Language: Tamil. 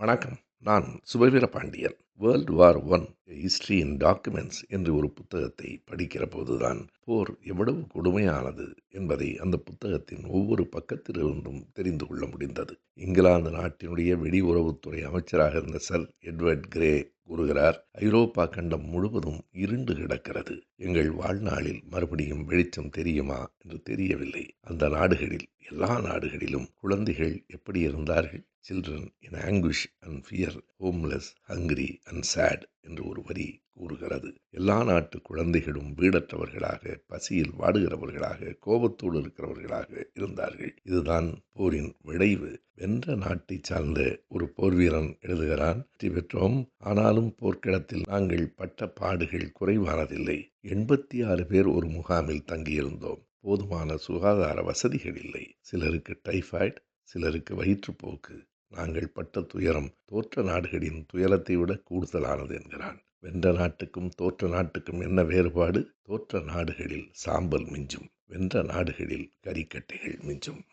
வணக்கம். நான் Subaveera Pandian. World war one history in documents என்று ஒரு புத்தகத்தை படிக்கிற போதுதான் போர் எவ்வளவு கொடுமையானது என்பதை அந்த புத்தகத்தின் ஒவ்வொரு பக்கத்திலிருந்தும் தெரிந்து கொள்ள முடிந்தது. இங்கிலாந்து நாட்டினுடைய வெளியுறவுத்துறை அமைச்சராக இருந்த சர் எட்வர்ட் கிரே கூறுகிறார் ஐரோப்பா கண்டம் முழுவதும் இருண்டு கிடக்கிறது. எங்கள் வாழ்நாளில் மறுபடியும் வெளிச்சம் தெரியுமா என்று தெரியவில்லை. அந்த நாடுகளில் எல்லா நாடுகளிலும் குழந்தைகள் எப்படி இருந்தார்கள்? Children in anguish and fear homeless hungry and sad என்று ஒரு வரி கூறுகிறது. எல்லா நாட்டு குழந்தைகளும் வீடற்றவர்களாக பசியில் வாடுகிறவர்களாக கோபத்தோடு இருக்கிறவர்களாக இருந்தார்கள். இதுதான் போரின் விளைவு. வென்ற நாட்டை சார்ந்த ஒரு போர் வீரன் எழுதுகிறான் வெற்றி பெற்றோம். ஆனாலும் போர்க்களத்தில் நாங்கள் பட்ட பாடுகள் குறைவானதில்லை. எண்பத்தி ஆறு பேர் ஒரு முகாமில் தங்கியிருந்தோம். போதுமான சுகாதார வசதிகள் இல்லை. சிலருக்கு டைஃபாய்டு சிலருக்கு வயிற்றுப்போக்கு. நாங்கள் பட்ட துயரம் தோற்ற நாடுகளின் துயரத்தை விட கூடுதலானது என்கிறான். வென்ற நாட்டுக்கும் தோற்ற நாட்டுக்கும் என்ன வேறுபாடு? தோற்ற நாடுகளில் சாம்பல் மிஞ்சும். வென்ற நாடுகளில் கரிக்கட்டைகள் மிஞ்சும்.